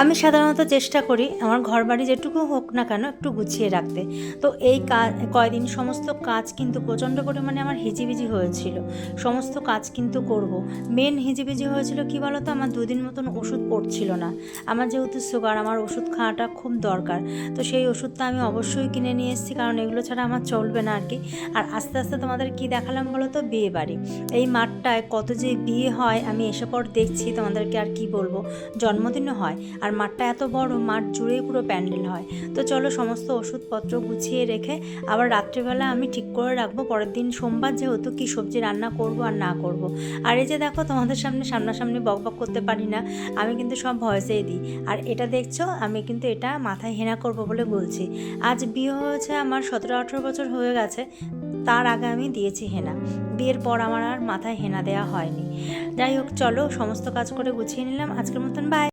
আমি সাধারণত চেষ্টা করি আমার ঘর বাড়ি যেটুকু হোক না কেন একটু গুছিয়ে রাখতে। তো এই কয়দিন সমস্ত কাজ কিন্তু প্রচণ্ড পরিমাণে আমার হিজিবিজি হয়েছিল। সমস্ত কাজ কিন্তু করব। মেন হিজিবিজি হয়েছিল কি বলতো? আমার দুদিন মতন ওষুধ পড়ছিল না। আমার যেহেতু সুগার আমার ওষুধ খাওয়াটা খুব দরকার। তো সেই ওষুধটা আমি অবশ্যই কিনে নিয়ে এসেছি কারণ এগুলো ছাড়া আমার চলবে না আর কি আর আস্তে আস্তে তোমাদের কি দেখালাম বলো তো বিয়ে বাড়ি। এই মাঠটায় কত যে বিয়ে হয়, আমি এসে পর দেখছি তোমাদেরকে আর কি বলব। জন্মদিনও হয় আর মাঠটা এত বড়, মাঠ জুড়েই পুরো প্যান্ডেল হয়। তো চলো সমস্ত ওষুধপত্র গুছিয়ে রেখে আবার রাত্রিবেলা আমি ঠিক করে রাখব। পরের দিন সোমবার যেহেতু কী সবজি রান্না করব আর না করব। আর এই যে দেখো তোমাদের সামনে সামনাসামনি বক বক করতে পারি না, আমি কিন্তু সব ভয়েসেই দিই। আর এটা দেখছ, আমি কিন্তু এটা মাথায় হেনা করব বলে বলছি। আজ বিয়ে হয়েছে আমার সতেরো আঠেরো বছর হয়ে গেছে, তার আগে আমি দিয়েছি হেনা। বিয়ের পর আমার আর মাথায় হেনা দেওয়া হয়নি। যাই হোক, চলো সমস্ত কাজ করে গুছিয়ে নিলাম। আজকের মতন বাই